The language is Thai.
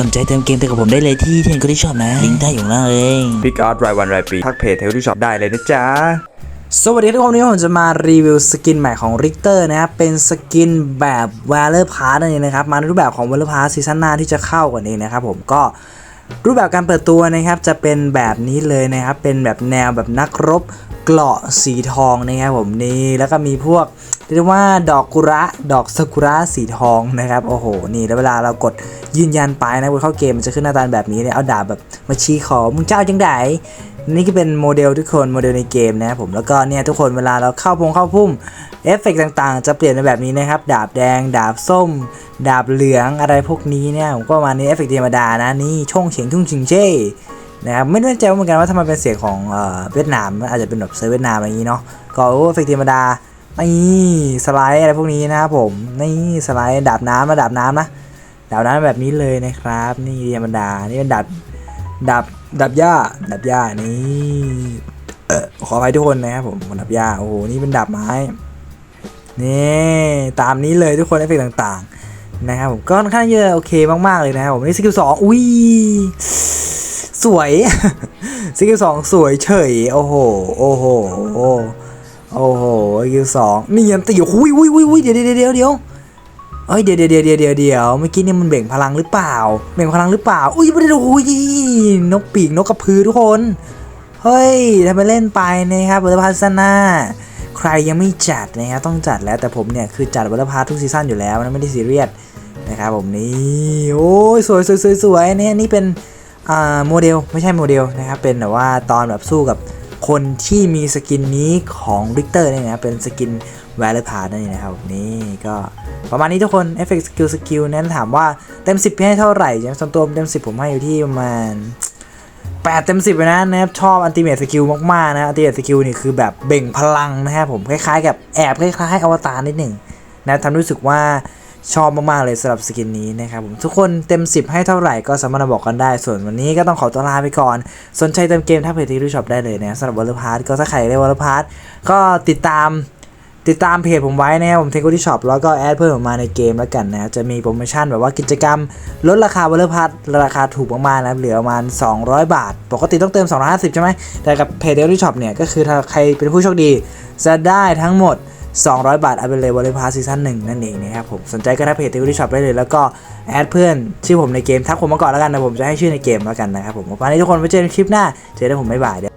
สนใจเติมเกมเติมกับผมได้เลยที่เทนก็ได้ชอบนะ ลิงก์ใต้อยู่ข้างล่างเลยพิกอาร์ตรายวันรายปีทักเพจเทลที่ช็อปได้เลยนะจ๊ะสวัสดีทุกคนวันนี้ผมจะมารีวิวสกินใหม่ของริกเตอร์นะครับ เป็นสกินแบบ v a l o r p a s s นั่นเองนะครับ มาในรูปแบบของ v a l o r p a s s ซีซั่นหน้าที่จะเข้ากันเองนะครับผมก็รูปแบบการเปิดตัวนะครับจะเป็นแบบนี้เลยนะครับ เป็นแบบแนวแบบนักรบเกราะสีทองนะครับผมนี่แล้วก็มีพวกเรียกว่าดอกกุระดอกซากุระสีทองนะครับโอ้โหนี่แล้วเวลาเรากดยืนยันไปนะบนเข้าเกมมันจะขึ้นหน้าตาแบบนี้เลยเอาดาบแบบมาชี้ขอมึงเจ้าจังไดนี่ก็เป็นโมเดลทุกคนโมเดลในเกมนะครับผมแล้วก็เนี่ยทุกคนเวลาเราเข้าพงเข้าพุ่มเอฟเฟกต่างๆ จะเปลี่ยนในแบบนี้นะครับ ดาบแดง ดาบส้ม ดาบเหลืองอะไรพวกนี้เนี่ยผมก็ประมาณนี้เอฟเฟกธรรมดานะนี่ช่องเฉียงทุ่งชิงเจ้นะครับไม่แน่ใจเหมือนกันว่าทำไมเป็นเสียงของเออเวียดนามอาจจะเป็นแบบเซอร์เวียดนามอะไรอย่างนี้เนาะก็โอ้เอฟเฟกธรรมดา นี่สไลด์อะไรพวกนี้นะครับผมนี่สไลด์ดาบน้ำนะดาบน้ำนะดาบน้ำแบบนี้เลยนะครับ นี่ธรรมดานี่เป็นดาบดับดับหญ้าดับหญ้านี่เออขออภัยทุกคนนะครับผมดับหญ้าโอ้โหนี่เป็นดับไม้นี่ตามนี้เลยทุกคนเอฟเฟกต์ต่างๆนะครับผมก็ค่อนข้างเยอะโอเคมากๆเลยนะครับผมนี่สกิลสองอุ้ยสวยสกิลสองสวยเฉยโอ้โหโอ้โหโอ้ โอ้โหสกิลสองนี่ยันตีอุ้ยอุ้ยอุ้ยอุ้ยเดี๋ยวเดี๋ยวเดี๋ยวเดี๋ยวเอ้ยเดี๋ยวเดี๋ยวเดี๋ยวเดี๋ยวเดี๋ยวเดี๋ยวเมื่อกี้เนี่ยมันเบ่งพลังหรือเปล่า เบ่งพลังหรือเปล่า อุ้ยไม่ได้โอ้ยนกปีกนกกระพือทุกคน เฮ้ยทำไมเล่นไปนะครับบัลลพัสนาใครยังไม่จัดนะครับต้องจัดแล้วแต่ผมเนี่ยคือจัดบัลลพัสทุกซีซั่นอยู่แล้วนะไม่ได้ซีเรียสนะครับผมนี่โอ้ยสวยสวยสวยสวยเนี่ยนี่เป็นอ่าโมเดลไม่ใช่โมเดลนะครับเป็นแบบว่าตอนแบบสู้กับ คนที่มีสกินนี้ของริกเตอร์เนี่ยนะครับเป็นสกินแวลพาร์นั่นเองนะครับนี่ก็ประมาณนี้ทุกคนเอฟเฟกต์สกิลสกิลนั้นถามว่าเต็ม 10ให้เท่าไหร่ใช่ไหมส่วนตัวเต็ม 10 ผมให้อยู่ที่ประมาณ8เต็ม 10เลยนะนะครับชอบอันติเมทสกิลมากๆนะอันติเมทสกิลนี่คือแบบเบ่งพลังนะครับผมคล้ายๆกับแอบคล้ายๆอวตารนิดหนึ่งนะทำรู้สึกว่า ชอบมากๆเลยสำหรับสกินนี้นะครับผมทุกคนเต็ม 10 ให้เท่าไหร่ก็สามารถมาบอกกันได้ ส่วนวันนี้ก็ต้องขอตัวลาไปก่อน สนใจเติมเกมถ้าเพจที่รู้ชอบได้เลยนะสำหรับวอลเลย์พาร์ตก็ถ้าใครได้วอลเลย์พาร์ตก็ติดตามติดตามเพจผมไว้นะครับผมเทคโนโลยีช็อปแล้วก็แอดเพิ่มออกมาในเกมแล้วกันนะจะมีโปรโมชั่นแบบว่ากิจกรรม ลดราคาวัลเลอร์พัทราคาถูกมากๆนะครับเหลือประมาณ 200 บาท ปกติต้องเติม 250 ใช่ไหมแต่กับเพจเทคโนโลยีช็อปเนี่ยก็คือถ้าใครเป็นผู้โชคดี จะได้ทั้งหมด 200 บาทเอาไปเลยวอลเลอร์พาซีซั่นหนึ่งนั่นเองนะครับผมสนใจก็ทักเพจเทคโนโลยีช็อปได้เลยแล้วก็แอดเพื่อนชื่อผมในเกมทักผมมาก่อนแล้วกันนะผมจะให้ชื่อในเกมแล้วกันนะครับผมวันนี้ทุกคนไปเจอกันคลิปหน้าเจอกันผมบ๊ายบายเดี๋ยว